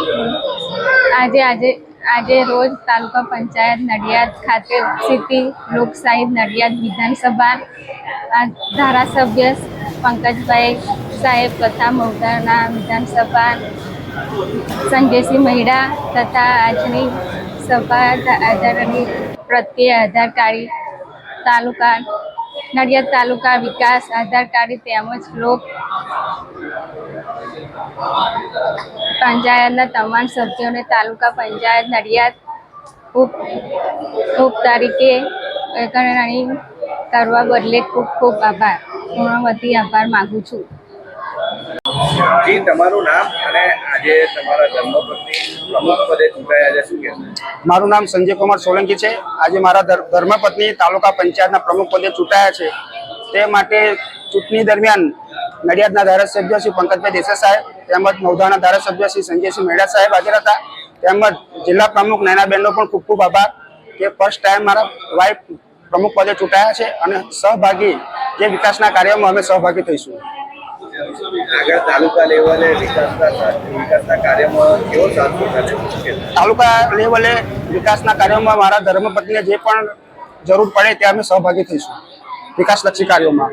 આજે આજે આજે રોજ તાલુકા પંચાયત નડિયાદ ખાતે સ્થિતિ લોકશાહી નડિયાદ વિધાનસભા ધારાસભ્ય પંકજભાઈ સાહેબ તથા મૌદાના વિધાનસભા સંજયસિંહ મહિડા તથા આજની સભા આધારની પ્રત્યે આધારકારી તાલુકા નડિયાદ તાલુકા વિકાસ આધારકારી તેમજ લોક પંચાયતના તમામ સભ્યોને તાલુકા પંચાયત નડિયાદ ઉપ ઉપ તારીખે કરવા બદલે ખૂબ ખૂબ આભાર. પૂર્ણવતી આભાર માગું છું. તમારું નામ અને આજે તમારા ધર્મપત્ની પ્રમુખ મારું નામ સંજય કુમાર સોલંકી છે. આજે મારા ધર્મપત્ની તાલુકા પંચાયતના પ્રમુખ પદે ચૂંટાયા છે. તે માટે ચૂંટણી દરમિયાન નડિયાદના ધારાસભ્ય શ્રી પંકજભાઈ દેસાઈ સાહેબ, તેમજ મૌદાના ધારાસભ્ય શ્રી સંજયસિંહ મેડા સાહેબ હાજર હતા. તેમજ જિલ્લા પ્રમુખ નયનાબેનનો પણ ખૂબ ખૂબ આભાર કે ફર્સ્ટ ટાઈમ મારા વાઇફ પ્રમુખ પદે ચૂંટાયા છે અને સહભાગી જે વિકાસના કાર્યમાં અમે સહભાગી થઈશું. આગળ તાલુકા લેવલે વિકાસના વિકાસના કાર્યમાં કેવો સાથ તાલુકા લેવલે વિકાસના કાર્યોમાં મારા ધર્મપત્નીને જે પણ જરૂર પડે તે અમે સહભાગી થઈશું. વિકાસલક્ષી કાર્યોમાં.